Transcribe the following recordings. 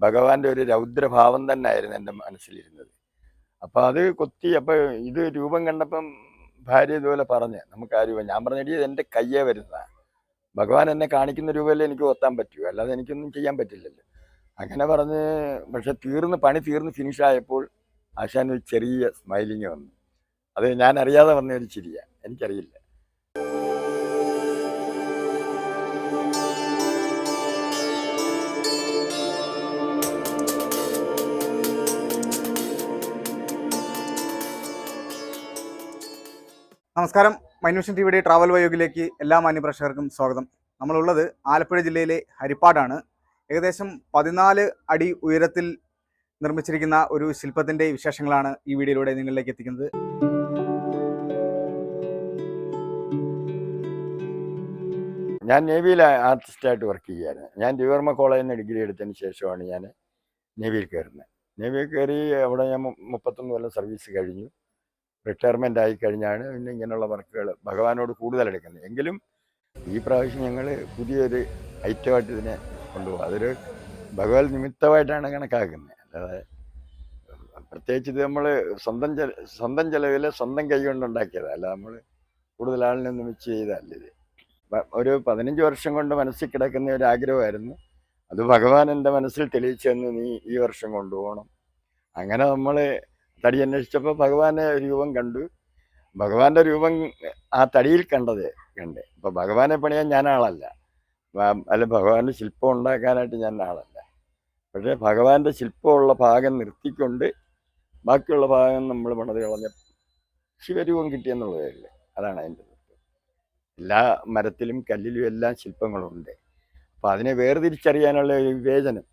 ഭഗവാന്റെ ഒരു രൗദ്രഭാവം തന്നെ ആയിരുന്നു എന്റെ മനസ്സിലിരുന്നത്. അപ്പോൾ അത് കൊത്തി അപ്പോൾ ഇത് രൂപം കണ്ടപ്പം ഭാര്യ ഇതുപോലെ പറഞ്ഞ് നമുക്ക് ആ രൂപം ഞാൻ പറഞ്ഞ ഇത് എന്റെ കയ്യേ വരുന്നതാണ് ഭഗവാൻ എന്നെ കാണിക്കുന്ന രൂപമല്ലേ എനിക്ക് ഒത്താൻ പറ്റൂ. അല്ലാതെ എനിക്കൊന്നും ചെയ്യാൻ പറ്റില്ലല്ലോ. അങ്ങനെ പറഞ്ഞ് പക്ഷെ തീർന്ന് പണി തീർന്ന് ഫിനിഷായപ്പോൾ ആശാൻ ഒരു ചെറിയ സ്മൈലിങ് വന്നു. അത് ഞാൻ അറിയാതെ വന്ന ഒരു ചിരിയാണ് എനിക്കറിയില്ല. നമസ്കാരം. മൈന്യൂഷൻ ടിവിയുടെ ട്രാവൽ വയോഗിലേക്ക് എല്ലാ മാന്യപ്രേക്ഷകർക്കും സ്വാഗതം. നമ്മളുള്ളത് ആലപ്പുഴ ജില്ലയിലെ ഹരിപ്പാടാണ്. ഏകദേശം പതിനാല് അടി ഉയരത്തിൽ നിർമ്മിച്ചിരിക്കുന്ന ഒരു ശില്പത്തിന്റെ വിശേഷങ്ങളാണ് ഈ വീഡിയോയിലൂടെ നിങ്ങളിലേക്ക് എത്തിക്കുന്നത്. ഞാൻ നേവിയിൽ ആർട്ടിസ്റ്റായിട്ട് വർക്ക് ചെയ്യുകയായിരുന്നു ഞാൻ ദിവർമ്മ കോളേജിൽ നിന്ന് ഡിഗ്രി എടുത്തതിന് ശേഷമാണ് ഞാൻ നേവിയിൽ കയറുന്നത്. നേവിയിൽ കയറി അവിടെ ഞാൻ മുപ്പത്തൊന്ന് കൊല്ലം സർവീസ് കഴിഞ്ഞു. റിട്ടയർമെന്റ് ആയി കഴിഞ്ഞാണ് പിന്നെ ഇങ്ങനെയുള്ള വർക്കുകൾ ഭഗവാനോട് കൂടുതൽ എടുക്കുന്നത്. എങ്കിലും ഈ പ്രാവശ്യം ഞങ്ങൾ പുതിയൊരു ഐറ്റമായിട്ട് ഇതിനെ കൊണ്ടുപോകും. അതൊരു ഭഗവത് നിമിത്തമായിട്ടാണ് കണക്കാക്കുന്നത്. അല്ലാതെ പ്രത്യേകിച്ച് ഇത് നമ്മൾ സ്വന്തം ചെല സ്വന്തം ചെലവിൽ സ്വന്തം കൈ കൊണ്ടുണ്ടാക്കിയതാണ് അല്ല നമ്മൾ കൂടുതൽ ആളിനൊന്നും വെച്ച് ചെയ്തല്ല ഇത്. ഒരു പതിനഞ്ച് വർഷം കൊണ്ട് മനസ്സിൽ കിടക്കുന്ന ഒരു ആഗ്രഹമായിരുന്നു. അത് ഭഗവാൻ എന്റെ മനസ്സിൽ തെളിയിച്ചു നീ ഈ വർഷം കൊണ്ടുപോകണം. അങ്ങനെ നമ്മൾ തടി അന്വേഷിച്ചപ്പോൾ ഭഗവാന്റെ രൂപം കണ്ടു. ഭഗവാന്റെ രൂപം ആ തടിയിൽ കണ്ടത് കണ്ട്. അപ്പോൾ ഭഗവാനെ പണിയാൻ ഞാൻ ആളല്ല. അല്ല ഭഗവാന്റെ ശില്പം ഉണ്ടാക്കാനായിട്ട് ഞാൻ ആളല്ല. പക്ഷേ ഭഗവാന്റെ ശില്പമുള്ള ഭാഗം നിർത്തിക്കൊണ്ട് ബാക്കിയുള്ള ഭാഗം നമ്മൾ പണിത് കളഞ്ഞ ശിവരൂപം കിട്ടിയെന്നുള്ളതല്ലേ അതാണ് അതിന്റെ എല്ലാ മരത്തിലും കല്ലിലും എല്ലാം ശില്പങ്ങളുണ്ട്. അപ്പോൾ അതിനെ വേർതിരിച്ചറിയാനുള്ള ഒരു വിവേചനം.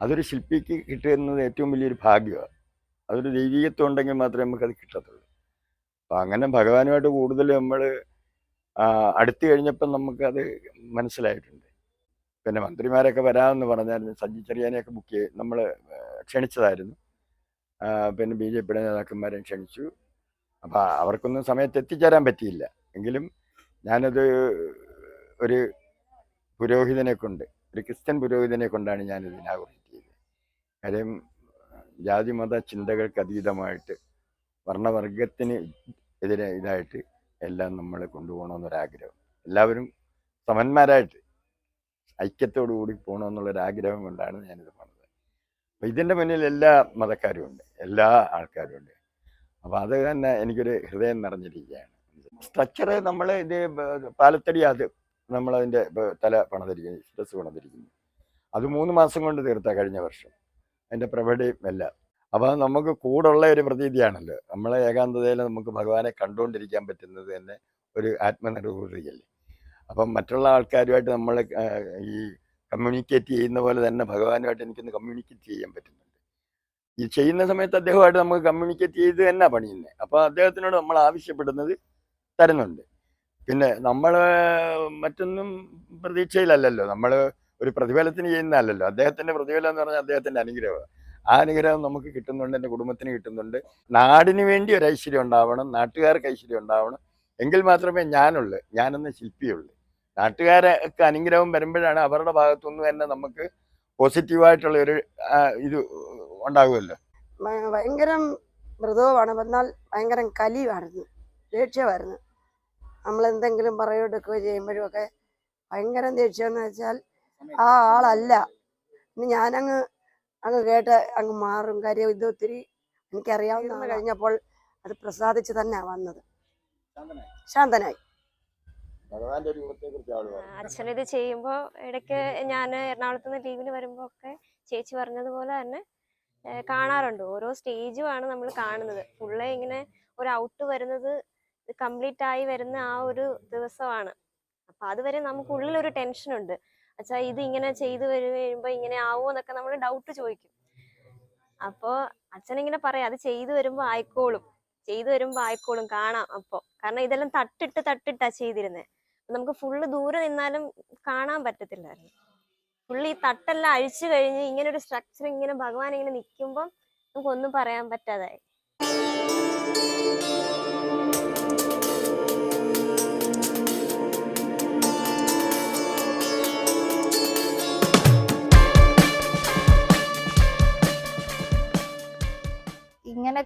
അതൊരു ശില്പിക്ക് കിട്ടുന്നത് ഏറ്റവും വലിയൊരു ഭാഗ്യമാണ്. അതൊരു ദൈവീകത്വം ഉണ്ടെങ്കിൽ മാത്രമേ നമുക്കത് കിട്ടത്തുള്ളൂ. അപ്പം അങ്ങനെ ഭഗവാനുമായിട്ട് കൂടുതൽ നമ്മൾ അടുത്ത് കഴിഞ്ഞപ്പം നമുക്കത് മനസ്സിലായിട്ടുണ്ട്. പിന്നെ മന്ത്രിമാരൊക്കെ വരാമെന്ന് പറഞ്ഞായിരുന്നു. സജ്ജി ചെറിയാനെയൊക്കെ ബുക്ക് ചെയ്ത് നമ്മൾ ക്ഷണിച്ചതായിരുന്നു. പിന്നെ ബി ജെ പിയുടെ നേതാക്കന്മാരെയും ക്ഷണിച്ചു. അപ്പോൾ അവർക്കൊന്നും സമയത്ത് എത്തിച്ചേരാൻ പറ്റിയില്ല. എങ്കിലും ഞാനത് ഒരു പുരോഹിതനെ കൊണ്ട് ഒരു ക്രിസ്ത്യൻ പുരോഹിതനെ കൊണ്ടാണ് ഞാനിത് കാര്യം ജാതി മത ചിന്തകൾക്ക് അതീതമായിട്ട് വർണവർഗത്തിന് എതിരെ ഇതായിട്ട് എല്ലാം നമ്മൾ കൊണ്ടുപോകണമെന്നൊരാഗ്രഹം. എല്ലാവരും സമന്മാരായിട്ട് ഐക്യത്തോടു കൂടി പോകണമെന്നുള്ളൊരാഗ്രഹം കൊണ്ടാണ് ഞാനിത് പറഞ്ഞത്. അപ്പം ഇതിന്റെ മുന്നിൽ എല്ലാ മതക്കാരും ഉണ്ട് എല്ലാ ആൾക്കാരും ഉണ്ട്. അപ്പം അത് തന്നെ എനിക്കൊരു ഹൃദയം നിറഞ്ഞിരിക്കുകയാണ്. സ്ട്രക്ചറ് നമ്മൾ ഇത് പാലത്തടി അത് നമ്മളതിന്റെ തല പണിതിരിക്കുന്നു സ്ട്രെസ് പണിതിരിക്കുന്നു. അത് മൂന്ന് മാസം കൊണ്ട് തീർത്ത കഴിഞ്ഞ വർഷം. അതിന്റെ പ്രഭടയും എല്ലാം അപ്പോൾ നമുക്ക് കൂടുള്ള ഒരു പ്രതീതിയാണല്ലോ. നമ്മളെ ഏകാന്തതയിൽ നമുക്ക് ഭഗവാനെ കണ്ടുകൊണ്ടിരിക്കാൻ പറ്റുന്നത് തന്നെ ഒരു ആത്മനിർഭൂതിയല്ലേ അപ്പം മറ്റുള്ള ആൾക്കാരുമായിട്ട് നമ്മൾ ഈ കമ്മ്യൂണിക്കേറ്റ് ചെയ്യുന്ന പോലെ തന്നെ ഭഗവാനുമായിട്ട് എനിക്കൊന്ന് കമ്മ്യൂണിക്കേറ്റ് ചെയ്യാൻ പറ്റുന്നുണ്ട്. ഈ ചെയ്യുന്ന സമയത്ത് അദ്ദേഹമായിട്ട് നമുക്ക് കമ്മ്യൂണിക്കേറ്റ് ചെയ്ത് തന്നെ പണിയുന്നത് അപ്പോൾ അദ്ദേഹത്തിനോട് നമ്മൾ ആവശ്യപ്പെടുന്നത് തരുന്നുണ്ട്. പിന്നെ നമ്മൾ മറ്റൊന്നും പ്രതീക്ഷയിലല്ലല്ലോ. നമ്മൾ ഒരു പ്രതിഫലത്തിന് ചെയ്യുന്നതല്ലല്ലോ. അദ്ദേഹത്തിന്റെ പ്രതിഫലം എന്ന് പറഞ്ഞാൽ അദ്ദേഹത്തിന്റെ അനുഗ്രഹമാണ് ആ അനുഗ്രഹം നമുക്ക് കിട്ടുന്നുണ്ട് എന്റെ കുടുംബത്തിന് കിട്ടുന്നുണ്ട്. നാടിന് വേണ്ടി ഒരു ഐശ്വര്യം ഉണ്ടാവണം നാട്ടുകാർക്ക് ഐശ്വര്യം ഉണ്ടാവണം. എങ്കിൽ മാത്രമേ ഞാനുള്ളൂ ഞാനെന്ന ശില്പിയുള്ളൂ നാട്ടുകാരൊക്കെ അനുഗ്രഹം വരുമ്പോഴാണ് അവരുടെ ഭാഗത്തുനിന്ന് തന്നെ നമുക്ക് പോസിറ്റീവായിട്ടുള്ള ഒരു ഇത് ഉണ്ടാകുമല്ലോ ഭയങ്കര മൃദുവാണ്. എന്നാൽ ഭയങ്കരം കലിയുമായിരുന്നു ദേഷ്യമായിരുന്നു. നമ്മൾ എന്തെങ്കിലും പറയുകയോ എടുക്കുകയോ ചെയ്യുമ്പോഴും ഒക്കെ ഭയങ്കരം ദേഷ്യം എന്ന് വെച്ചാൽ ആ ആളല്ല. ഇനി ഞാനങ്ങ് അങ്ങ് കേട്ട് അങ്ങ് മാറും. കാര്യം ഇത് ഒത്തിരി എനിക്കറിയാവുന്ന കഴിഞ്ഞപ്പോൾ അത് പ്രസാദിച്ച് തന്നെ വന്നത്. ശാന്തനായി. അച്ഛൻ ഇത് ചെയ്യുമ്പോൾ ഇടയ്ക്ക് ഞാൻ എറണാകുളത്ത് നിന്ന് ലീവിന് വരുമ്പോൾ ഒക്കെ ചേച്ചി പറഞ്ഞതുപോലെ തന്നെ കാണാറുണ്ട്. ഓരോ സ്റ്റേജുമാണ് നമ്മൾ കാണുന്നത്. ഫുള്ള് ഇങ്ങനെ ഒരു ഔട്ട് വരുന്നത് കംപ്ലീറ്റ് ആയി വരുന്ന ആ ഒരു ദിവസമാണ്. അപ്പൊ അതുവരെ നമുക്ക് ഉള്ളിലൊരു ടെൻഷൻ ഉണ്ട് അച്ഛാ ഇത് ഇങ്ങനെ ചെയ്തു വരുമ്പോ ഇങ്ങനെ ആവോ എന്നൊക്കെ നമ്മൾ ഡൗട്ട് ചോദിക്കും. അപ്പോ അച്ഛൻ ഇങ്ങനെ പറയാം അത് ചെയ്തു വരുമ്പോ ആയിക്കോളും. ചെയ്തു വരുമ്പോ ആയിക്കോളും. കാണാം അപ്പോ. കാരണം ഇതെല്ലാം തട്ടിട്ട് തട്ടിട്ടാ ചെയ്തിരുന്നത് നമുക്ക് ഫുള്ള് ദൂരെ നിന്നാലും കാണാൻ പറ്റത്തില്ലായിരുന്നു. ഫുള്ള് ഈ തട്ടെല്ലാം അഴിച്ചു കഴിഞ്ഞ് ഇങ്ങനെ ഒരു സ്ട്രക്ചർ ഇങ്ങനെ ഭഗവാൻ ഇങ്ങനെ നിൽക്കുമ്പോൾ നമുക്കൊന്നും പറയാൻ പറ്റാതായി.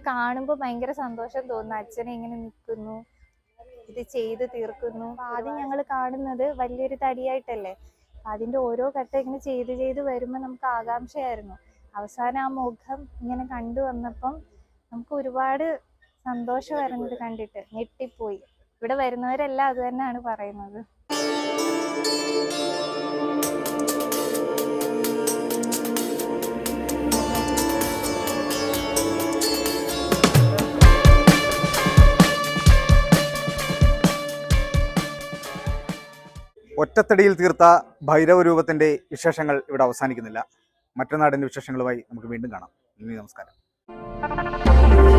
കാണുമ്പോൾ ഭയങ്കര സന്തോഷം തോന്നുന്നു. അച്ഛനെ ഇങ്ങനെ നിൽക്കുന്നു ഇത് ചെയ്ത് തീർക്കുന്നു. ആദ്യം ഞങ്ങൾ കാണുന്നത് വലിയൊരു തടിയായിട്ടല്ലേ. അതിന്റെ അതിന്റെ ഓരോ ഘട്ടം ഇങ്ങനെ ചെയ്ത് ചെയ്ത് വരുമ്പോൾ നമുക്ക് ആകാംക്ഷയായിരുന്നു. അവസാനം ആ മുഖം ഇങ്ങനെ കണ്ടു വന്നപ്പം നമുക്ക് ഒരുപാട് സന്തോഷമായിരുന്നു ഇത് കണ്ടിട്ട്. ഞെട്ടിപ്പോയി. ഇവിടെ വരുന്നവരെല്ലാം അത് തന്നെയാണ് പറയുന്നത്. ഒറ്റത്തടിയിൽ തീർത്ത ഭൈരവ രൂപത്തിന്റെ വിശേഷങ്ങൾ ഇവിടെ അവസാനിക്കുന്നില്ല. മറ്റന്നാടിന്റെ വിശേഷങ്ങളുമായി നമുക്ക് വീണ്ടും കാണാം. നന്ദി നമസ്കാരം.